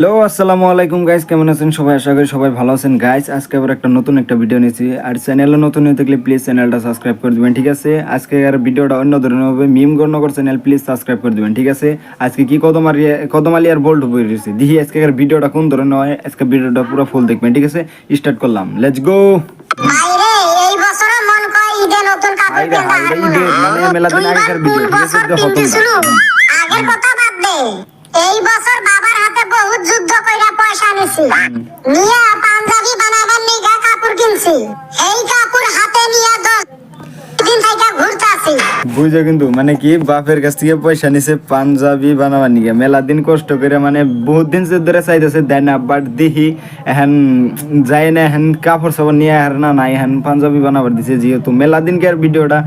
Hello আসসালামু আলাইকুম guys কেমন আছেন? সবাই আশা করি সবাই ভালো আছেন। গাইস আজকে আবার একটা নতুন একটা ভিডিও নিয়েছি। আর চ্যানেলে নতুন হয়ে থাকলে প্লিজ চ্যানেলটা সাবস্ক্রাইব করে দিবেন ঠিক আছে? আজকে আর ভিডিওটা অন্য ধরনের হবে। Mim Gananagar channel please subscribe করে দিবেন ঠিক আছে? আজকে কি কদম আর কদম আলী আর বোল্ট বই রয়েছে? দেখি আজকে আর ভিডিওটা কোন ধরনের হয়। আজকে ভিডিওটা পুরো ফুল দেখবেন ঠিক আছে? স্টার্ট করলাম। লেটস গো মেলা দিন আগেকার ভিডিও, ঠিক আছে? এই বছর বাবার হাতে বহুত যুদ্ধ কইরা পয়সা নিছি নিয়ে পাঞ্জাবি বানাবার নিগা কাপড় কিনছি। এই কাপড় হাতে নিয়ে দশ দিন বুঝছ কিন্তু মানে কি, বাপের কাছ থেকে পয়সা নিছে, পাঞ্জাবি বানাবার নিকে মেলা দিন কষ্ট করে মানে বহুত দিন ধরে চাইতেছে, দেয় না, বাট দেখি এখন যায় না এখন কাপড় সাপড় নিয়ে আর না নাই এখন পাঞ্জাবি বানাবার দিছে, যেহেতু মেলা দিনকে আর ভিডিওটা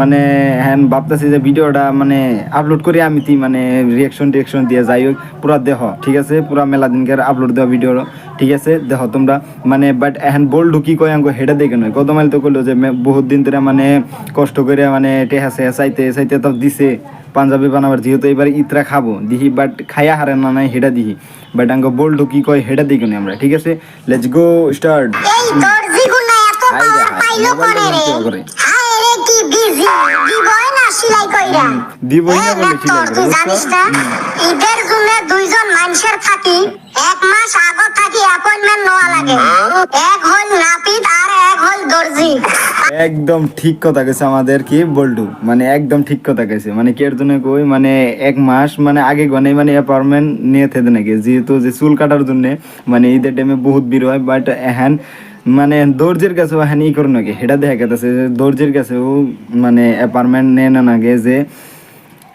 মানে এখন ভাবতেছি যে ভিডিওটা মানে আপলোড করি আমি তি মানে রিয়াকশন টিয়াকশন দিয়ে যাই হোক, পুরা দেহ, ঠিক আছে? পুরা মেলা দিনকে আপলোড দেওয়া ভিডিও ঠিক আছে? দেহ তোমরা মানে বাট এখন বল ঢুকি কয় আঙ্গো, হেডা দেখে নয়। কত মাইল তো করল যে বহুত দিন ধরে মানে কষ্ট করে মানে টেহা সেহা চাইতে চাইতে তো দিছে। পাঞ্জাবি বানাবার যেহেতু এবার ইতরা খাব দিহি বাট খাইয়া হারে না নাই হেডা দিহি। বাট আঙ্গো বল ঢুকি কয় হেডা দেখে নয় আমরা ঠিক আছে? লেটস গো স্টার্ট কি দিবই না বলে? জানিস না ঈদের জন্য দুইজন মানুষের থাকি এক মাস আগত থাকি অ্যাপয়েন্টমেন্ট নেওয়া লাগে। এক হল নাপিত আর এক হল দর্জি একদম ঠিক কথা গেছে আমাদের কি বল্টু? মানে একদম ঠিক কথা গেছে মানে কি জন্য কই? মানে এক মাস মানে আগে গনে মানে অ্যাপার্টমেন্ট নিয়ে থেদে নাকি। যেহেতু যে চুল কাটার জন্য মানে ঈদের টাইমে বহুত ভিড় হয় বাট এহেন মানে দর্জির কাছেও হ্যান ই করে নাকি। সেটা দেখা গেছে যে দর্জির কাছেও মানে অ্যাপার্টমেন্ট নেয় না নাগে যে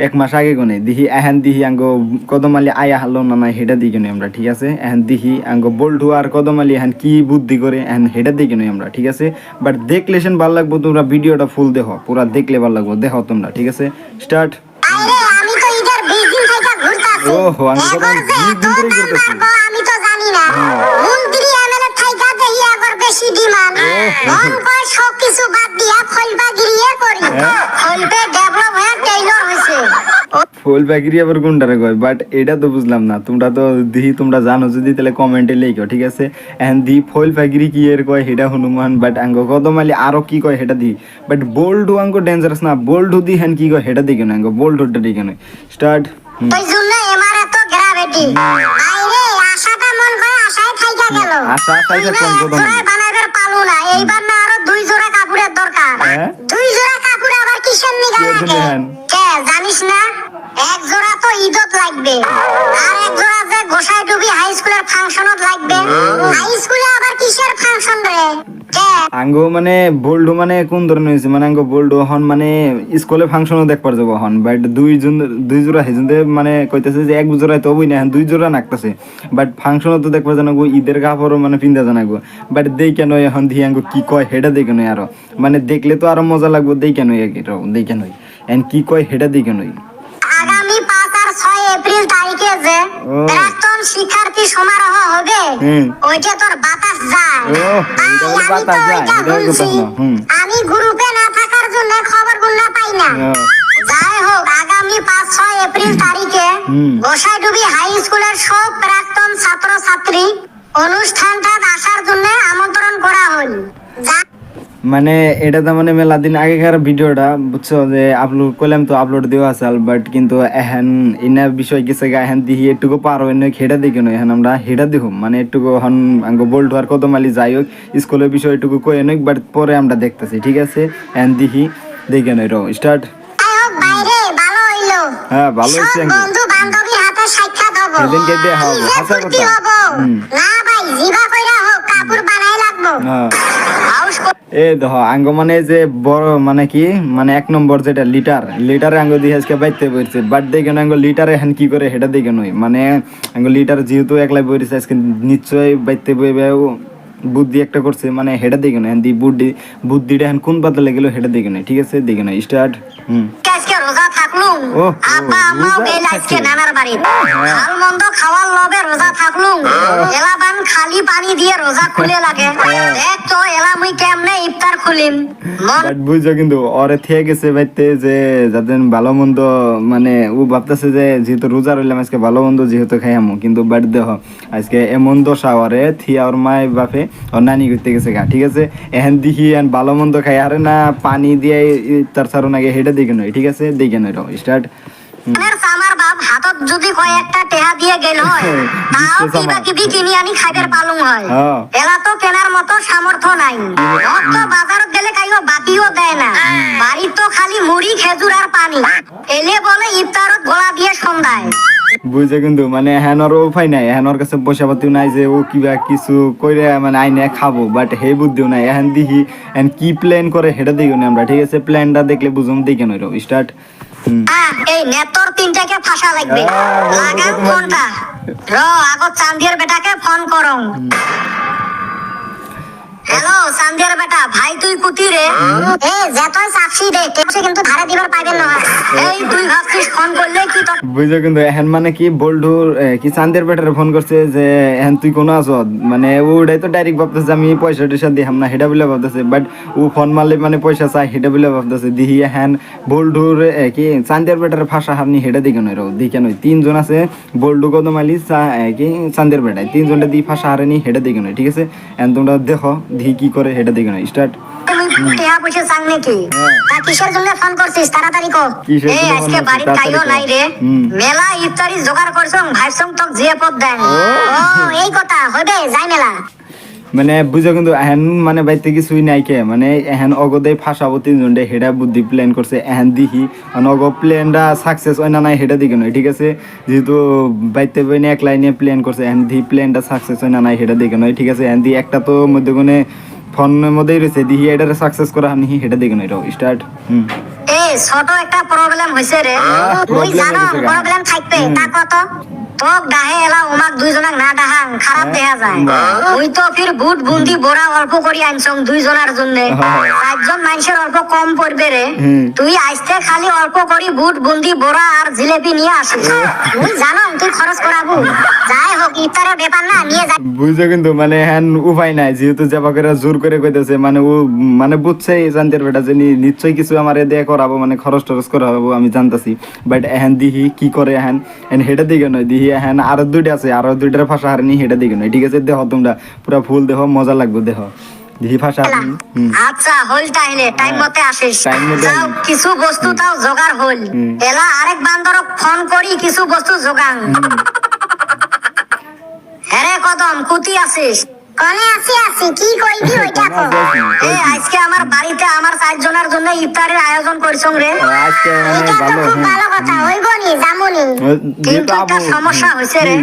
এক মাস আগে গনে দিহি এহেন দিহি আঙ্গো কদমালি আয়া হালো না নাই হেটা দিকে নই আমরা ঠিক আছে? এহেন দিহি আঙ্গো বল্টু আর কদমালি এহেন কি বুদ্ধি করে এহেন হেটা দিকে নই আমরা ঠিক আছে? বাট দেখলে সেন ভালো লাগবো তোমরা ভিডিওটা ফুল দেখো পুরা দেখলে ভালো লাগবো দেখো তোমরা ঠিক আছে? স্টার্ট। আরে আমি তো ঈদের বিশ দিন থেকে ঘুরতাছি। ওহো, আমি তো এখন তখন যে 20 দিন এত ধরেই দাম ঘুরতাছি। বাড়বো আমি তো জানি না। মন্ত্রী এমএলএ থাইকা দেহি আগর বেশি ডিমান্ড। মন কয় সব কিছু বাদ দিয়া ফলবা গিরিয়ে করি। হ্যাঁ? ডেভেলপ হয়ে টেইলর হইছে ফুল প্যাকেরি আবার কোনটারে কয় বাট এটা তো বুঝলাম না। তোমরা তো দি তোমরা জানো যদি তাহলে কমেন্টে লিখো ঠিক আছে? এন্ড দি ফুল প্যাকেরি কি এর কয় হেটা হনুমান বাট আঙ্গ কদমালি আরও কি কয় হেটা দি বাট বোল্ডু আঙ্গ ডেঞ্জারাস না বোল্ডু দি হেন কি কয় হেটা দিকে না আঙ্গ স্টার্ট মন করে আশায় থাইকা গেল। আশা আশায় থাকলাম তুই প্রথমে। এক জোড়ায় বানাইবার পালু না। এইবার না আরও দুই জোড়া কাপড়ের দরকার। হ্যাঁ? দুই জোড়া কাপড় আবার কিসের নিগা লাগে? জানিস না? এক জোড়া তো ঈদত লাগবে। আর এক জোড়া যে গোসাই ডুবি হাই স্কুলের ফাংশনত লাগবে। হাই স্কুলে আবার কিসের ফাংশন রে? আঙ্গ মানে বোল্ডু মানে কোন ধরনের হয়েছে? মানে আঙ্গ বোল্ডু হন মানে স্কুলে ফাংশনও দেখবার যাব হন। বাট দুইজন দুই জোড়া হেজন মানে কইতেছে যে এক জোড়ায় তো না দুই জোড়া নাকতেছে। বাট ফাংশনও তো দেখবার জানাগো ঈদের কাপড়ও মানে পিন্ধা জানাগো বাট দেই কেন এখন দিয়ে আঙ্গ কি কয়, হেডা দেই কেন আরও। মানে দেখলে তো আরও মজা লাগবো দেই কেন দেই কেন এন কি কয় হেডা দেই কেন আগামী পাঁচ আর ছয় এপ্রিল তারিখে যে প্রাক্তন শিক্ষার্থী সমারোহ হবে ওইটা তোর বাতাস যায়। ও, ওইটা বলে তাই আমি তো বাতাস যায়, ওইটা এটাও কথা না, হুম। আমি গ্রুপে না থাকার জন্য খবরগুলা পাই না। যাই হোক আগামী পাঁচ ছয় এপ্রিল তারিখে। গোসাইডুবি হাই স্কুলের সব প্রাক্তন ছাত্র ছাত্রী অনুষ্ঠানটা আসার জন্য আমন্ত্রণ করা হল। মানে এটা তো মানে মেলা দিন আগেকার ভিডিওটা বুঝছ? যে আপলোড করলাম তো আপলোড দেওয়া আছে বাট কিন্তু এখন ইনা বিষয় গেছে গা এখন দিহি এটুকু পারো হয় না হেডা দেখে নয় এখন আমরা হেডা দেখো। মানে এটুকু হন আঙ্গ বোল্ট আর কত মালি যাই হোক স্কুলের বিষয় এটুকু কয়ে নই বাট পরে আমরা দেখতেছি ঠিক আছে? এখন দিহি দেখে নয় রো স্টার্ট হ্যাঁ ভালো সেদিনকে দিয়ে হবে, হাসা কথা। না ভাই জিবা কইরা হোক কাপড় বানাই হ্যাঁ। এ দেখো আঙ্গ মানে যে বড় মানে কি মানে এক নম্বর যেটা লিটার লিটারে আঙ্গ দিয়ে আজকে বাইতে বইছে বাট দেখে আঙ্গ লিটারে এখন কি করে সেটা দেখে নই। মানে আঙ্গ লিটার যেহেতু একলাই বইছে আজকে নিশ্চয়ই বাইতে বইবে বুদ্ধি একটা করছে মানে হেডা দেখে দি বুদ্ধি বুদ্ধিটা এখন কোন পাতা লেগেলো হেডা দেখে নয় ঠিক আছে? দেখে নয় স্টার্ট হুম। গেল আজকে নানার বাড়ি ভালো খাওয়ার লবে রোজা থাকলুম। এলাবান খালি খালি পানি দিয়ে রোজা খুলে লাগে। দেখ তো এলা মুই কেমনে ইফতার খুলিম। বুঝছ কিন্তু ওরে থেকে গেছে বাইতে যে যাতে ভালো মন্দ মানে ও ভাবতেছে যে যেহেতু রোজা রইলাম আজকে ভালো মন্দ যেহেতু খাই আমু। কিন্তু বাট দেহ আজকে এমন দশা ওরে থিয়া ওর মায় বাপে ওর নানি করতে গেছে গা ঠিক আছে? এহেন দিহি এন ভালো মন্দ খাই আরে না পানি দিয়ে তার সারো নাকি হেটা দিকে নয় ঠিক আছে? দিকে নয় স্টার্ট মনের আমার বাপ হাতত যদি কয়েকটা টেহা দিয়ে গেল হয় তাও কিবা কিবি কিনি আনি খাইবার পালুম হয়। এলা তো কেনার মতো সামর্থ্য নাই। তো বাজারত গেলে কাইও বাতিও দেয় না। বাড়ির তো খালি মুড়ি খেজুর আর পানি। এলে বলে ইফতারত গোলা দিয়ে সন্ধ্যায়। বুঝছে কিন্তু মানে হেনর উপায় নাই। হেনর কাছে পয়সা পাতিও নাই যে ও কিবা কিছু কইরে মানে আইনে খাব বাট হে বুদ্ধিও নাই। এখন দিহি এন কি প্ল্যান করে হেটা দিও না আমরা। ঠিক আছে প্ল্যানটা দেখলে বুঝুম দেখে নই স্টার্ট আহ, এই নেতর তিনটাকে ফাঁসা লাগবে। ওরকম ফোনটা। র আগত চান্দিয়ার বেটাকে ফোন করং। ভাই তুই কুতি রে। এ যেতই চাপসি রে টেপসে কিন্তু ধারে দিবার পাইবেন না। এই তুই ভাবছিস ফোন করলে কি বুঝছ কিন্তু এখন মানে কি বল্ডুর কি চান্দের বেটারে ফোন করছে যে এখন তুই কোনো আছো? মানে ওটাই তো ডাইরেক্ট ভাবতেছে আমি পয়সা টয়সা দিহাম না হেটা বলে ভাবতেছে। বাট ও ফোন মারলে মানে পয়সা চাই বলে ভাবতেছে দিহি এখন বল্ডুর এ, কি চান্দের বেটারে ফাঁসা হারনি হেটা দিকে নয় রো দিকে নয়। তিনজন আছে বল্ডু কদমালি চা- কি চান্দের বেটায়। তিনজনটা দি ফাঁসা হারেনি হেটা দিকে নয় ঠিক আছে? এখন তোমরা দেখো দিহি কি করে হেটা দিকে নয়। স্টার্ট তুমি টেহা পয়সা চাং তা কিসের জন্য ফোন করছিস? তাড়াতাড়ি কো এই আজকে ফোন বাড়ির করছিস? কাইও তাড়াতাড়ি নাই রে। মেলা ইফতারি জোগাড় করছং ভাইসং তক জিয়ে পদ দেন ও। এই কথা হবে যাই মেলা। মানে বুঝো কিন্তু এহেন মানে বাইতে কিছুই নাই কে। মানে এহেন অগদে ফাঁসাবো তিনজন ডে হেডা বুদ্ধি প্ল্যান করছে এহেন দিহি। অগ প্ল্যানটা সাকসেস হয় না নাই হেডা দিকে নয় ঠিক আছে? যেহেতু বাইতে বইনে এক লাইনে প্ল্যান করছে এহেন দি প্ল্যানটা সাকসেস হয় না নাই হেডা দিকে নয় ঠিক আছে? এহেন দি একটা তো মধ্যে ফোনের মধ্যেই রয়েছে দিহি এটারে সাকসেস করা হানি হেঁটে দেখুন এটাও স্টার্ট হুম। এই ছোট একটা প্রবলেম হইছে রে তুই জানো প্রবলেম থাকবে। তা কত? তোক ডাহে এলা ওমাক দুইজনাক না ডাহাং খারাপ দেখা যায়। তো ফির বুট বুন্দি বড়া অল্প করি আনছং দুইজনের জন্য। চারজন মানুষের অল্প কম পড়বে রে তুই খালি অল্প করি বুট বুন্দি বড়া আর জিলেপি নিয়ে আসিস তুই জানো তুই খরচ করাবো যাই হোক ইফতারের ব্যাপার না নিয়ে যা। বুঝছ কিন্তু মানে হ্যান উপায় নাই। যেহেতু যাবা করে জোর করে কইতেছে মানে ও মানে বুঝছে জানতের বেটা যে নিশ্চয়ই কিছু আমার দিয়ে করাবো মানে খরচ টরচ করাবো আমি জানতাছি। বাট এহেন দিহি কি করে এহেন? এন হেটা দিকে নয় দিহি এহেন আরও দুইটা আছে আরও দুইটার ফাঁসা হারনি হেটা দিকে নয়। ঠিক আছে দেহ তোমরা পুরা ফুল দেহ মজা লাগবে দেহ। দিহি আচ্ছা হল তাইলে টাইম মতে আসিস। যাও কিছু বস্তু তাও জোগাড় হল। হুম। এলা আরেক বান্দরক ফোন করি কিছু বস্তু জোগাং হ্যাঁ কদম কুতি আসিস কনে আসি আসি কি কইবি ওইটা কো এ আজকে আমার বাড়িতে আমার চারজনের জন্য ইফতারের আয়োজন করছং রে। আজকে মানে ভালো খুব ভালো কথা। হইবো নি জামুনি কিন্তু একটা সমস্যা হইছে রে।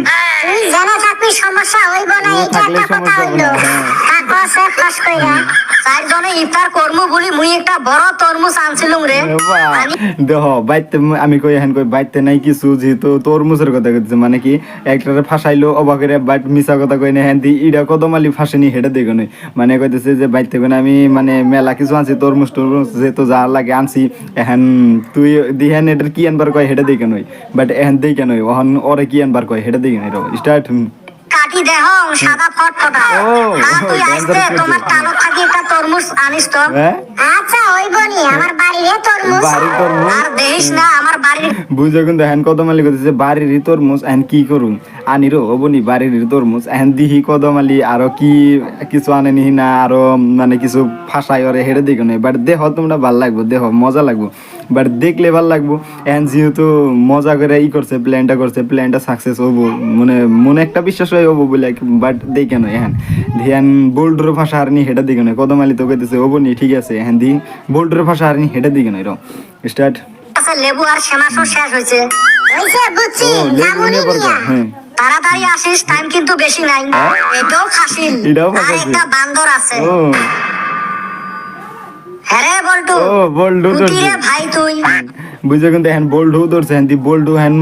তুই জানা থাকবি সমস্যা হইবো না এটা একটা কথা হইল। হবে না। কাকসে ফাঁস কইরা ইফতার করমু বলি মুই একটা বড় তরমুজ আনছিলুম রে। আমি দেহ বাইতে আমি কই এখন কই বাইতে নাই কিছু যেহেতু তরমুজের কথা কইতেছে মানে কি একটারে ফাঁসাইলো অবাকের বাট মিছা কথা কই না হ্যান দি ইডা কদমালি ফাঁসেনি হেটা দেখো নই। মানে কইতেছে যে বাইতে কই আমি মানে মেলা কিছু আনছি তরমুজ টরমুজ যেহেতু যা লাগে আনছি এখন তুই দিহেন এটার কি আনবার কয় হেটা দেখে নই? বাট এখন দেখে নই ওহন ওরে কি আনবার কয় হেটা দেখে নই স্টার্ট। কাটি দেহ সাদা ফটফটা ও, আর তুই dangerous আইসতে কিছু। তোমার টালত থাকি একটা তরমুজ আনিস তো। আচ্ছা হইব নি আমার বাড়িরে তরমুজ। বাড়ির তরমুজ? আর দেখিস না আমার বাড়ির বুঝো কিন্তু এখন কদমালি করতেছে বাড়ির তরমুজ এখন কি করুম? আনিরো অবনি বাড়ির তরমুজ এখন দিহি কদমালি আরও কি কিছু আনেনি না আরও মানে কিছু ফাঁসাই ওরে হেরে দিকে নয় বাট দেহ তোমরা ভালো লাগবো দেহ মজা লাগবো। বাট দেখলে ভালো লাগবো। এখন যেহেতু মজা করে ই করছে প্ল্যানটা করছে প্ল্যানটা সাকসেস হব মানে মনে একটা বিশ্বাস হয় হব বলে বাট দেখে নয় এখন ধ্যান বোল্ডর ভাষা আর হারনি হেটা দিকে নয় কদমালি তো কইতেছে হবনি ঠিক আছে এখন দি। বোল্ডর ভাষা হারনি হেটা দিকে নয় স্টার্ট লেবু আর শেষ হয়েছে। হয়েছে বুঝছি হ্যাঁ। তাড়াতাড়ি আসিস টাইম কিন্তু বেশি নাই। এটাও খাসিল এটাও আর একটা বান্দর আছে। হ্যাঁ বল্টু। ও রে ভাই তুই। বুঝছ কিন্তু হ্যান বল্ডু ধরছে হ্যান দি বল্ডু হ্যান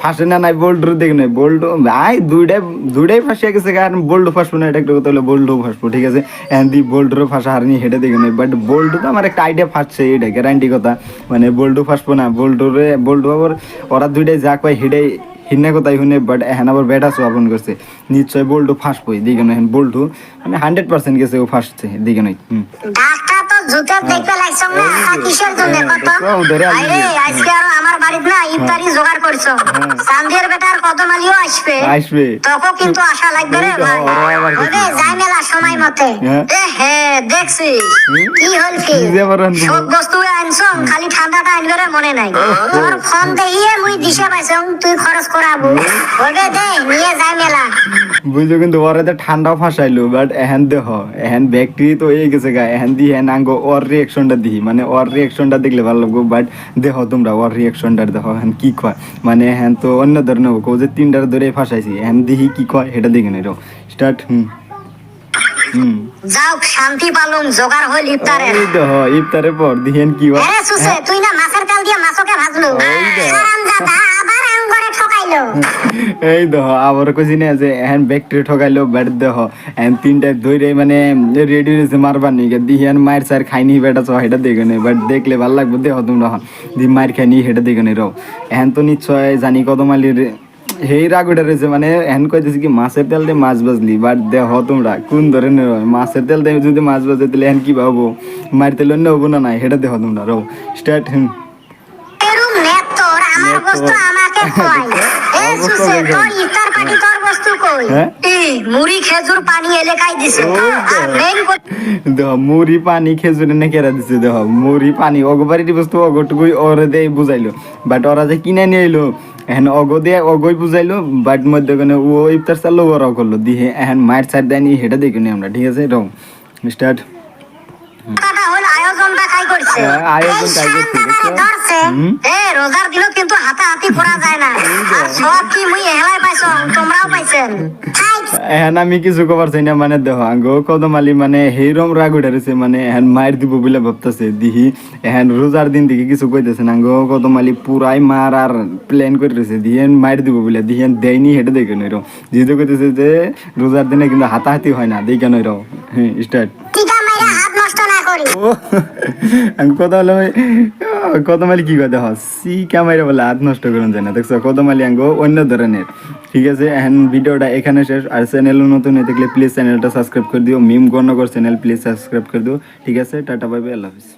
ফাঁসে না নাই বল্ডু দেখে নাই। বল্ডু আই দুইটাই দুইটাই ফাঁসিয়া গেছে কারণ বল্ডু ফাঁসবো না এটা একটা কথা হলো বল্ডু ফাঁসবো ঠিক আছে? দি বল্ডুরও ফাঁসা হারনি হেঁটে দেখে নাই। বাট বল্ডু তো আমার একটা আইডিয়া ফাঁসছে এটা গ্যারান্টি কথা। মানে বল্ডু ফাঁসবো না বল্ডুরে বল্ডু আবার ওরা দুইটাই যা কয় হেডে হিন্না কথাই শুনে বাট এখন আবার ব্যাটা সোয়াপন করছে। নিশ্চয় বল্টু ফাঁস পই দিকে নয় বল্টু মানে হান্ড্রেড পার্সেন্ট গেছে ও ফাঁসছে দিকে নয় হুম। ডাক্তার দেখতে লাগছ না। কিসের জন্য কত? তো ধরে আনবি। আরে আজকে আর আমার বাড়িতে না ইফতারি জোগাড় করছ। সান্দির বেটার কদমালিও আসবে। আসবে। তোকে কিন্তু আশা লাগবে রে ভাই। হবে যাই মেলা সময় মতে। এ হে দেখছিস কি হল কি? কি যে আবার আনব? সব বস্তু আনছো খালি ঠান্ডাটা আনবে রে মনে নাই। তোর ফোন মুই দিশে তুই খরচ করাবো। হবে দে নিয়ে যাই মেলা। বুঝছ কিন্তু ওরা তো ঠান্ডাও ফাঁসাইলো বাট এহেন দেহ এহেন ব্যাকটি তো হয়ে গেছে গা এহেন দি হ্যান আঙ্গ ওর রিয়েকশনটা দিই মানে ওর রিয়েকশনটা দেখলে ভালো লাগবো বাট দেহ তোমরা ওর রিয়েকশনটা দেখো হ্যান কি কয়? মানে হ্যান তো অন্য ধরনের হোক ও যে তিনটার ধরে ফাঁসাইছি হ্যান দিহি কি কয় এটা দেখে নেই স্টার্ট হুম। যাও শান্তি পালুম জোগাড় হইল ইফতারের। এই দেহ ইফতারের পর দিহেন কি হয়। আরে সুসে তুই না মাছের তেল দিয়ে মাছকে ভাজলু। ওই দে। আবার আম করে ঠকাইলো এই দেহ আবার কইছি না যে এহেন ব্যাকটি ঠকাইলো ব্যাট দেহ এহেন তিনটা ধরে মানে রেডি রয়েছে মারবার নিকে দিহেন মায়ের সার খাইনি বেটা সহ এটা দেখে নেই বাট দেখলে ভালো লাগবে দেহ তোমরা দি মায়ের খাইনি সেটা দেখে নেই রও। এহেন তো নিশ্চয় জানি কত মালির সেই রাগুটা রয়েছে। মানে এহেন কইতেছে কি, মাছের তেল দিয়ে মাছ বাজলি বাট দেহ তোমরা, কোন ধরনের মাছের তেল দিয়ে যদি মাছ বাজে তাহলে এহেন কি ভাবো মায়ের তেল অন্য হব না নাই? সেটা দেহ তোমরা, রও। স্টার্ট হুম এরম নেট তোর আমার বস্তু আমাকে কয় এ সুসে তোর ইফতার পার্টি তোর বস্তু কই? হ্যাঁ? এই মুড়ি খেজুর পানি এলাকায় দিছে। আর মেইন মুড়ি পানি খেজুরে না কেরা দিছে মুড়ি পানি বস্তু অগটুকুই ওরে দিয়ে বুঝাইলো। বাট ওরা যে কিনে নিয়ে এলো এখন অগ দিয়ে অগই বুঝাইলো বাট মধ্যে কোনো ও ইফতার চালু ওরা করল। দিয়ে এখন মায়ের সাইড দেয়নি সেটা দেখিনি আমরা ঠিক আছে? রং স্টার্ট কথাটা হল আয়োজনটা কাই করছে? হ্যাঁ, আয়োজন কাই এই করছে, শান্তাবারে দেখছ? ধরছে হুম। এ রোজার দিনও কিন্তু হাতাহাতি করা যায় না। আর সব কি মুই এহলাই পাইছো তোমরাও পাইছেন? এখন আমি কিছু কবার চাই না মানে দেহ আঙ্গ কদমালি মানে সেইরম রাগ উঠারেছে মানে এখন মায়ের দিব বলে ভাবতেছে। দিহি এখন রোজার দিন দিকে কিছু কইতেছে না আঙ্গ কদমালি পুরাই মার আর প্ল্যান করে রয়েছে দিয়ে মায়ের দিব বলে দিয়ে দেয়নি হেঁটে দেখে নইর যেহেতু কইতেছে যে রোজার দিনে কিন্তু হাতাহাতি হয় না দেখে নইর হ্যাঁ স্টার্ট কদমালি কি কথা? হয় সি ক্যামেরা বলে হাত নষ্ট করুন যায় না দেখছ? কদমালি আঙ্গ অন্য ধরনের। ঠিক আছে, এখন ভিডিওটা এখানে শেষ। আর চ্যানেল নতুন হয়ে থাকলে প্লিজ চ্যানেলটা সাবস্ক্রাইব করে দিও। Mim Ganagar channel please subscribe করে দিও। ঠিক আছে, টাটা বাই বাই আল্লাহ হাফিজ।